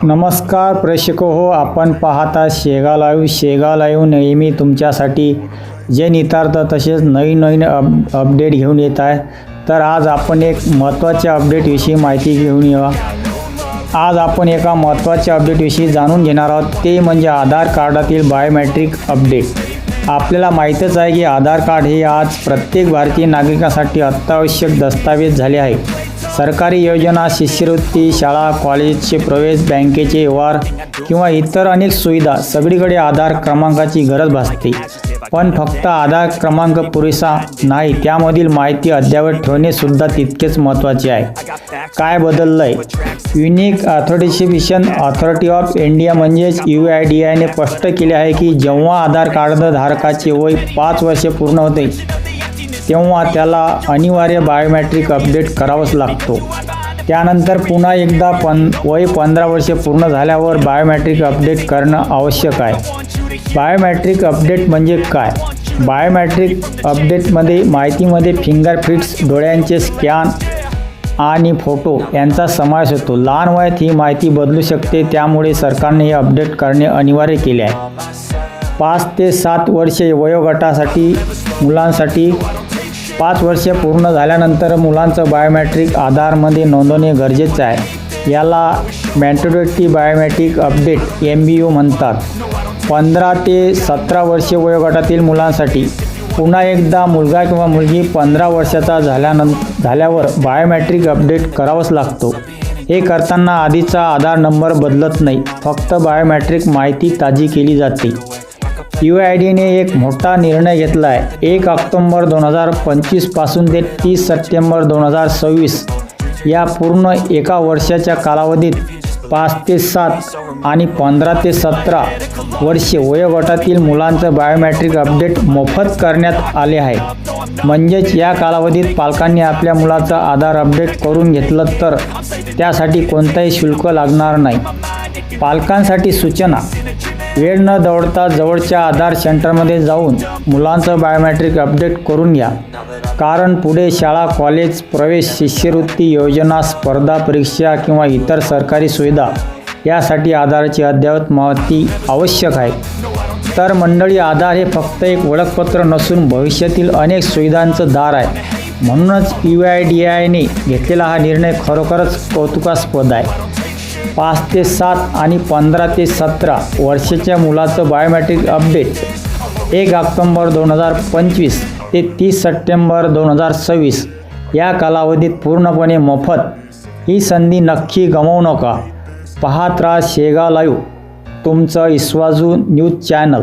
नमस्कार प्रेक्षक हो आपण पाहता शेगा लाईव्ह शेगा लाईव्ह नेहमी तुमच्यासाठी जे नितार्थ तसेच नवीन नवीन अप अपडेट घेऊन येत आहे. तर आज आपण एक महत्त्वाच्या अपडेटविषयी माहिती घेऊन येऊ. आज आपण एका महत्त्वाच्या अपडेटविषयी जाणून घेणार आहोत. ते म्हणजे आधार कार्डातील बायोमॅट्रिक अपडेट आपल्याला माहीतच आहे की आधार कार्ड हे आज प्रत्येक भारतीय नागरिकासाठी अत्यावश्यक दस्तावेज झाले आहे. सरकारी योजना शिष्यवृत्ती शाळा कॉलेजचे प्रवेश बँकेचे व्यवहार किंवा इतर अनेक सुविधा सगळीकडे आधार क्रमांकाची गरज भासते. पण फक्त आधार क्रमांक पुरेसा नाही त्यामधील माहिती अद्ययावत ठेवणेसुद्धा तितकेच महत्त्वाचे आहे. काय बदललं आहे युनिक ऑथोरिटेशन ऑथॉरिटी ऑफ इंडिया म्हणजेच यू आय डी आयने स्पष्ट केले आहे की जेव्हा आधार कार्ड धारकाचे वय पाच वर्षे पूर्ण होते तेव्हा त्याला अनिवार्य बायोमॅट्रिक अपडेट करावाच लागतो. त्यानंतर पुन्हा एकदा पन वय पंधरा वर्षे पूर्ण झाल्यावर बायोमॅट्रिक अपडेट करणं आवश्यक आहे. बायोमॅट्रिक अपडेट म्हणजे काय? बायोमॅट्रिक अपडेटमध्ये माहितीमध्ये फिंगरप्रिंट्स डोळ्यांचे स्कॅन आणि फोटो यांचा समावेश होतो. लहान वयात ही माहिती बदलू शकते त्यामुळे सरकारने हे अपडेट करणे अनिवार्य केले आहे. पाच ते सात वर्षे वयोगटासाठी मुलांसाठी पाच वर्षे पूर्ण झाल्यानंतर मुलांचं बायोमॅट्रिक आधारमध्ये नोंदवणे गरजेचं आहे. याला mandatory biometric update M B U म्हणतात. पंधरा ते सतरा वर्षे वयोगटातील मुलांसाठी पुन्हा एकदा मुलगा किंवा मुलगी पंधरा वर्षाचा झाल्यानं झाल्यावर बायोमॅट्रिक अपडेट करावाच लागतो. हे करताना आधीचा आधार नंबर बदलत नाही. फक्त बायोमॅट्रिक माहिती ताजी केली जाते. यू आय डीने एक मोठा निर्णय घेतला आहे एक ऑक्टोंबर दोन हजार पंचवीसपासून ते तीस सप्टेंबर दोन हजार सव्वीस. या पूर्ण एका वर्षाच्या कालावधीत पाच ते सात आणि पंधरा ते सतरा वर्षे वयोगटातील मुलांचं बायोमॅट्रिक अपडेट मोफत करण्यात आले आहे. म्हणजेच या कालावधीत पालकांनी आपल्या मुलाचा आधार अपडेट करून घेतलं तर त्यासाठी कोणताही शुल्क लागणार नाही. पालकांसाठी सूचना. वेळ न दौडता जवळच्या आधार सेंटरमध्ये जाऊन मुलांचं बायोमेट्रिक अपडेट करून घ्या. कारण पुढे शाळा कॉलेज प्रवेश शिष्यवृत्ती योजना स्पर्धा परीक्षा किंवा इतर सरकारी सुविधा यासाठी आधाराची अद्ययावत माहिती आवश्यक आहे. तर मंडळी आधार हे फक्त एक ओळखपत्र नसून भविष्यातील अनेक सुविधांचं दार आहे. म्हणूनच यू आय डी आयने घेतलेला हा निर्णय खरोखरच कौतुकास्पद आहे. पाच ते सात आणि पंधरा ते सतरा वर्षाच्या मुलाचं बायोमॅट्रिक अपडेट एक ऑक्टोंबर दोन हजार पंचवीस ते तीस सप्टेंबर दोन हजार सव्वीस. या कालावधीत पूर्णपणे मोफत. ही संधी नक्की गमावू नका. पाहत राहा शेगा लाईव्ह तुमचं इस्वाजू न्यूज चॅनल.